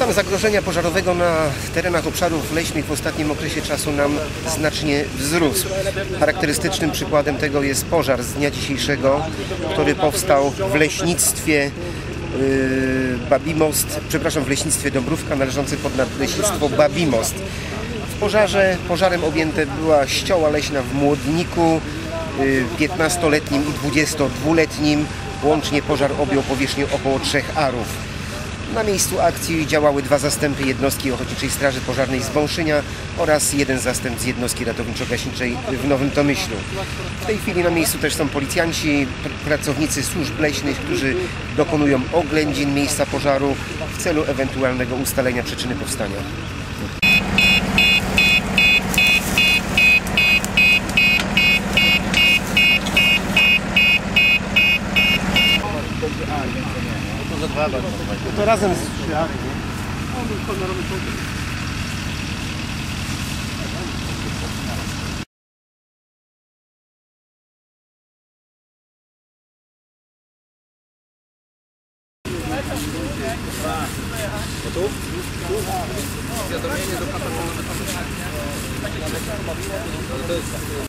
Stan zagrożenia pożarowego na terenach obszarów leśnych w ostatnim okresie czasu nam znacznie wzrósł. Charakterystycznym przykładem tego jest pożar z dnia dzisiejszego, który powstał w leśnictwie yy, Babimost, przepraszam, w leśnictwie Dąbrówka należący pod nadleśnictwo Babimost. W pożarze, pożarem objęte była ścioła leśna w Młodniku, y, 15-letnim i 22-letnim. Łącznie pożar objął powierzchnię około 3 arów. Na miejscu akcji działały dwa zastępy jednostki Ochotniczej Straży Pożarnej z Wąszynia oraz jeden zastęp z jednostki ratowniczo-gaśniczej w Nowym Tomyślu. W tej chwili na miejscu też są policjanci, pr- pracownicy służb leśnych, którzy dokonują oględzin miejsca pożaru w celu ewentualnego ustalenia przyczyny powstania za dwa lata. No to razem z przyjaciół. Gotów? Zwiadomienie do patronu na metafyzyczne. Takie to jest